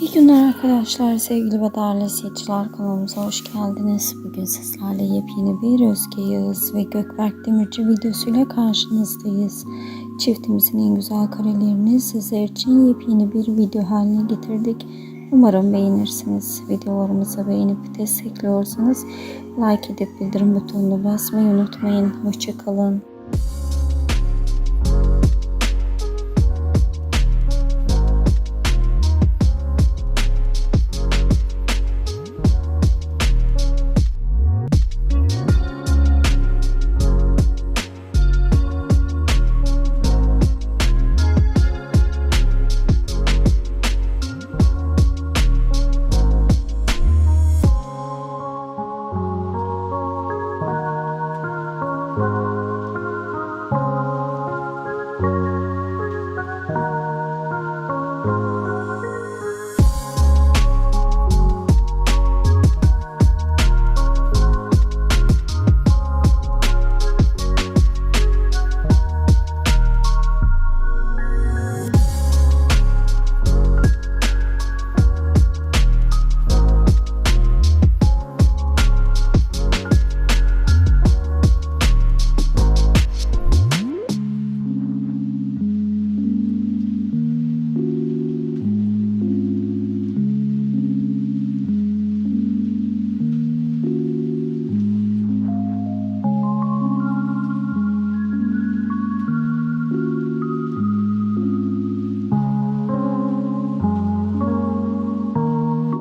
İyi günler arkadaşlar, sevgili ve değerli izleyiciler kanalımıza hoş geldiniz. Bugün sizlerle yepyeni bir Özge Yağız ve Gökberk Demirci videosuyla karşınızdayız. Çiftimizin en güzel karelerini sizler için yepyeni bir video haline getirdik. Umarım beğenirsiniz. Videolarımızı beğenip destekliyorsanız like edip bildirim butonuna basmayı unutmayın. Hoşçakalın.